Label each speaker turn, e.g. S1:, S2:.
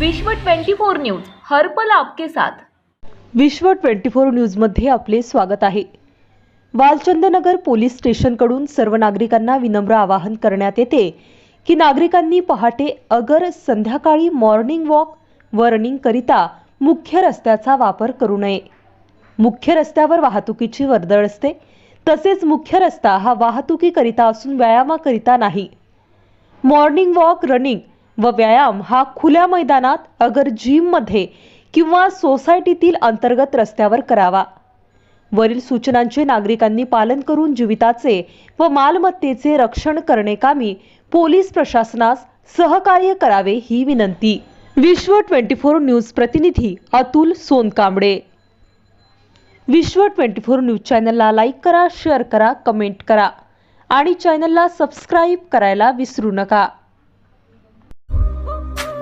S1: विश्व 24 न्यूज हरपल आपके साथ.
S2: विश्व 24 न्यूजमध्ये आपले स्वागत आहे. वालचंदनगर पोलीस स्टेशनकडून सर्व नागरिकांना विनम्र आवाहन करण्यात येते की नागरिकांनी पहाटे अगर संध्याकाळी मॉर्निंग वॉक व रनिंगकरिता मुख्य रस्त्याचा वापर करू नये. मुख्य रस्त्यावर वाहतुकीची वर्दळ असते तसेच मुख्य रस्ता हा वाहतुकीकरिता असून व्यायामाकरिता नाही. मॉर्निंग वॉक रनिंग व व्यायाम हा खुल्या मैदानात अगर जिममध्ये किंवा सोसायटीतील अंतर्गत रस्त्यावर करावा. वरील सूचनांचे नागरिकांनी पालन करून जीविताचे व मालमत्तेचे रक्षण करणे कामी पोलीस प्रशासनास सहकार्य करावे ही विनंती. विश्व 24 न्यूज प्रतिनिधी अतुल सोनकांबडे विश्व 24 न्यूज चॅनलला लाईक करा शेअर करा कमेंट करा आणि चॅनलला सबस्क्राईब करायला विसरू नका.